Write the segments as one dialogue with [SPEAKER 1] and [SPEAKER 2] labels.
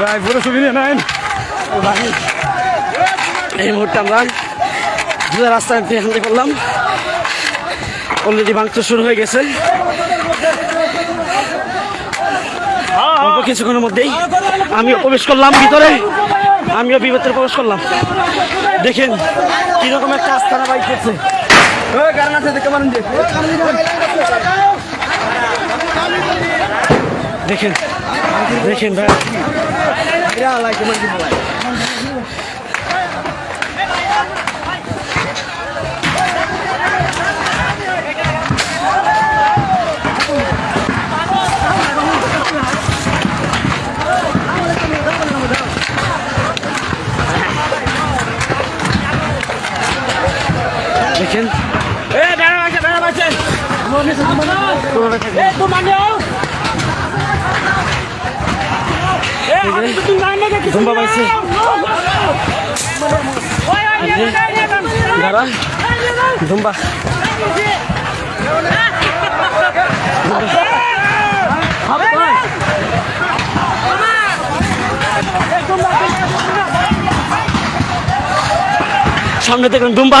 [SPEAKER 1] ভাই পুরো সুবিধা নাই।
[SPEAKER 2] এই মুহূর্তে আমরা দুটা রাস্তায় হানতে করলাম। অলরেডি ভাঙচুর শুরু হয়ে গেছে। অল্প কিছুক্ষণের মধ্যেই আমিও প্রবেশ করলাম ভিতরে। আমিও বিভেতরে প্রবেশ করলাম। দেখেন কীরকম একটা আস্তানা বাইক করছে।
[SPEAKER 3] আছে দেখতে পারেন যে।
[SPEAKER 2] দেখেন দেখেন ভাই।
[SPEAKER 3] এরা লাগে
[SPEAKER 2] দাঁড়া ধুম্বা সামনে দেখুন দুম্বা।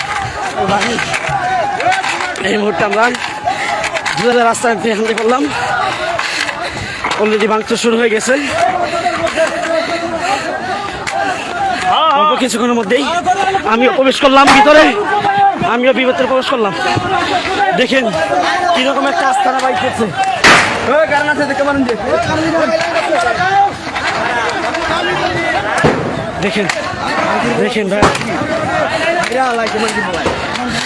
[SPEAKER 2] এই মুহূর্তে আমরা দুটা রাস্তায় হানতে করলাম অলরেডি ভাঙচুর শুরু হয়ে গেছে। অল্প কিছুক্ষণের মধ্যেই আমিও প্রবেশ করলাম ভিতরে। আমিও বিভেতরে প্রবেশ করলাম। দেখেন কীরকম একটা আস্তানা বাইক করছে।
[SPEAKER 3] দেখেন কারণ আছে দেখতে পারেন যে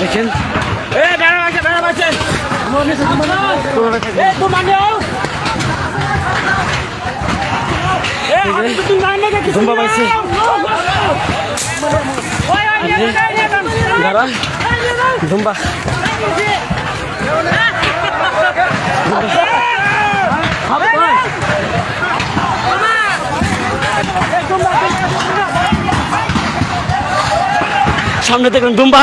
[SPEAKER 2] দেখেন দেখেন ভাই
[SPEAKER 3] এরা লাগে মানে বলাই
[SPEAKER 2] দেখেন ধুম্বা পাইছে। দাঁড়া। সামনে দেখুন দুম্বা